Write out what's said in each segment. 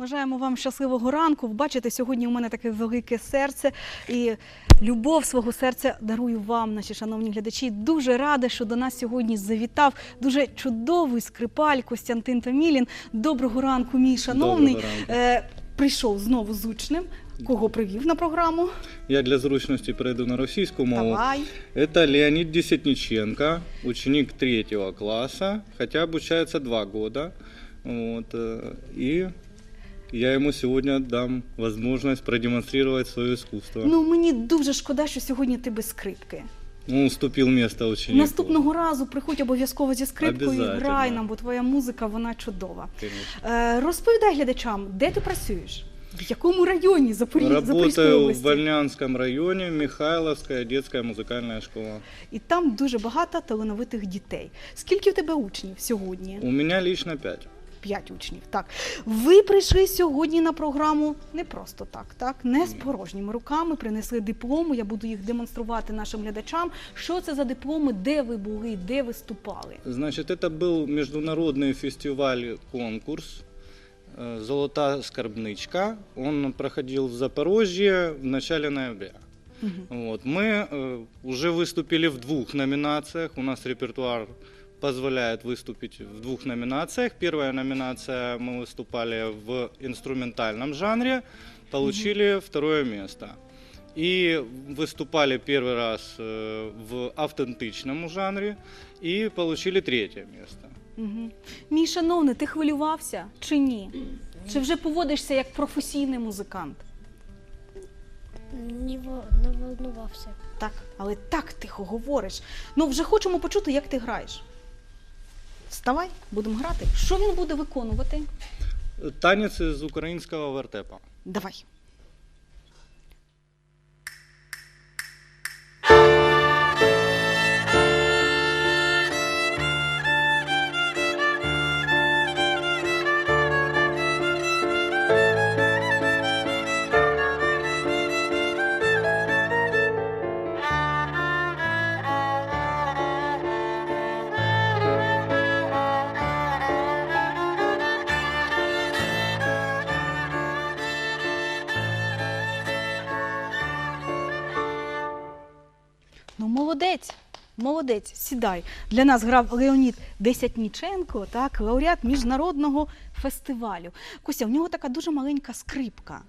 Бажаємо вам щасливого ранку. Бачите, сьогодні у мене таке велике серце і любов свого серця дарую вам, наші шановні глядачі. Дуже рада, що до нас сьогодні завітав дуже чудовий скрипаль Костянтин Томілін. Доброго ранку, мій шановний. Доброго ранку. Е, прийшов знову з учнем. Кого привів на програму? Я для зручності перейду на російську мову. Давай. Это Леонид Десятниченко, ученик третьего класса, хотя обучается два года. Вот, и я ему сегодня дам возможность продемонстрировать свое искусство. Ну мені дуже шкода, що сьогодні ти без скрипки. Он уступил место ученику. Наступного разу приходь обов'язково зі скрипкою і грай нам, бо твоя музика вона чудова. Конечно. Е, розповідай глядачам, де ти працюєш? В якому районі Запорі... Запорізької Работаю в області? Вольнянском районе, Михайловская детская музыкальная школа. І там дуже багато талановитих дітей. Скільки в тебе учнів сьогодні? У меня лично пять. П'ять учнів. Так. Ви прийшли сьогодні на програму не просто так, так? Не з порожніми руками, принесли дипломи. Я буду їх демонструвати нашим глядачам. Що це за дипломи, де ви були, де виступали? Значит, это был международный фестиваль-конкурс э, «Золота скорбничка». Он проходил в Запорожье в начале ноября. Вот. Мы э, уже выступили в двух номинациях. У нас репертуар позволяет выступить в двух номинациях. Первая номинация мы выступали в инструментальном жанре, получили второе место. И выступали первый раз э, в автентичном жанре и получили третье место. Угу. Мій шановний, ти хвилювався чи ні? Чи вже поводишся як професійний музикант? Не, во- не волнувався. Так, але так тихо говориш. Ну, вже хочемо почути, як ти граєш. Вставай, будемо грати. Що він буде виконувати? Танець з українського вертепа. Давай. молодець. Молодець, сідай. Для нас грав Леонід Десятніченко, так, лауреат міжнародного фестивалю. Костя, в нього така дуже маленька скрипка.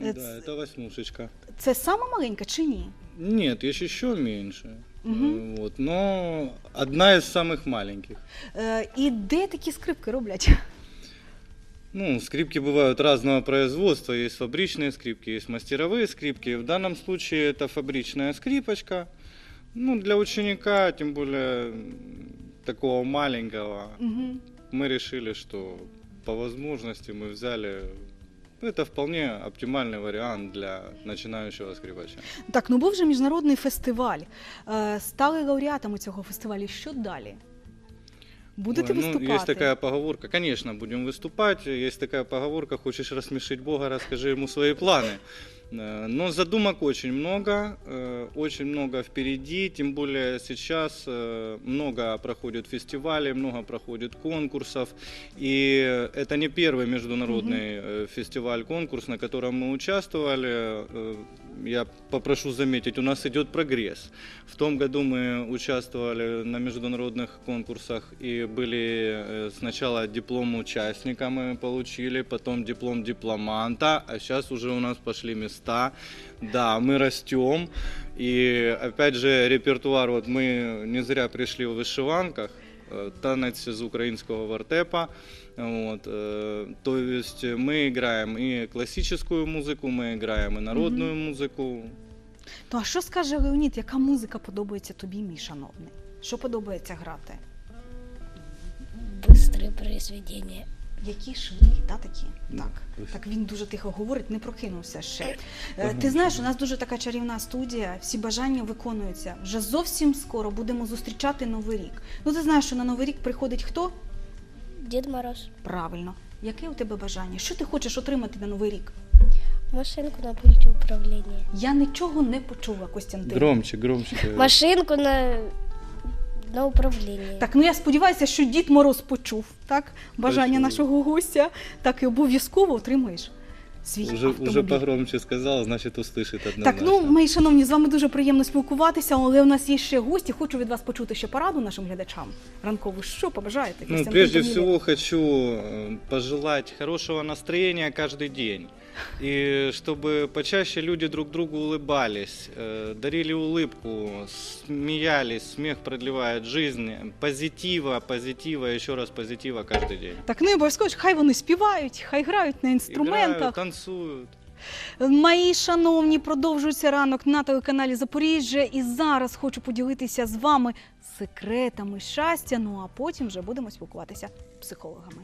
Э, Да, ц- это восьмушечка. Це сама маленька чи ні? Нет, есть еще меньше. Мгм. Э, Вот, но одна из самых маленьких. Е, і де такі скрипки роблять? Ну, скрипки бывают разного производства. Есть фабричные скрипки, есть мастеровые скрипки. В данном случае это фабричная скрипочка. Ну, для ученика, тем более м, такого маленького, Угу. мы решили, что по возможности мы взяли... Это вполне оптимальный вариант для начинающего скрипача. Так, ну був же міжнародний фестиваль. Е, стали лауреатами цього фестивалю. Що далі? Будете Ой, виступати? Ну, есть такая поговорка, конечно, будем выступать. Есть такая поговорка, хочешь рассмешить Бога, расскажи ему свои планы. Э, Но задумок очень много, э, очень много впереди, тем более сейчас э, много проходит фестивалей, много проходит конкурсов, и это не первый международный э, фестиваль-конкурс, на котором мы участвовали. Э, Я попрошу заметить, у нас идет прогресс. В том году мы участвовали на международных конкурсах и были э, сначала диплом участника мы получили, потом диплом дипломанта, а сейчас уже у нас пошли места. Да, мы растем. И опять же репертуар, вот мы не зря пришли в вышиванках, э, танець з українського вертепа. Вот, э, то есть мы играем и классическую музыку, мы играем и народную музыку. Ну а що скаже Леонід, яка музика подобається тобі, мій шановний? Що подобається грати? Быстрые произведения. Які швидкі, та такі? Так. Так він дуже тихо говорить, не прокинувся ще. Е, Ти знаєш, у нас дуже така чарівна студія, всі бажання виконуються. Вже зовсім скоро будемо зустрічати Новий рік. Ну ти знаєш, що на Новий рік приходить хто? Дед Мороз. Правильно. Яке у тебе бажання? Що ти хочеш отримати на Новий рік? Машинку на пульте управления. Я нічого не почула, Костянтин. Громче, громче. Машинку на, на управлінні. Так, ну я сподіваюся, що Дід Мороз почув так бажання нашого гостя. Так і обов'язково отримаєш свій Уже, автомобіль. уже погромче сказал, значит услышит Так, однозначно. ну мої шановні, з вами дуже приємно спілкуватися, але у нас є ще гості. Хочу від вас почути ще пораду нашим глядачам. Ранкову що побажаєте? Ну, Костянтин прежде Данілов? всего хочу э, пожелать хорошего настроения каждый день. И чтобы почаще люди друг другу улыбались, э, дарили улыбку, смеялись, смех продлевает жизнь, позитива, позитива, еще раз позитива каждый день. Так не обов'язково, хай вони співають, хай грають на інструментах. Танцуют. Мої шановні, продовжується ранок на телеканалі Запоріжжя. І зараз хочу поділитися з вами секретами щастя. Ну а потім вже будемо спілкуватися з психологами.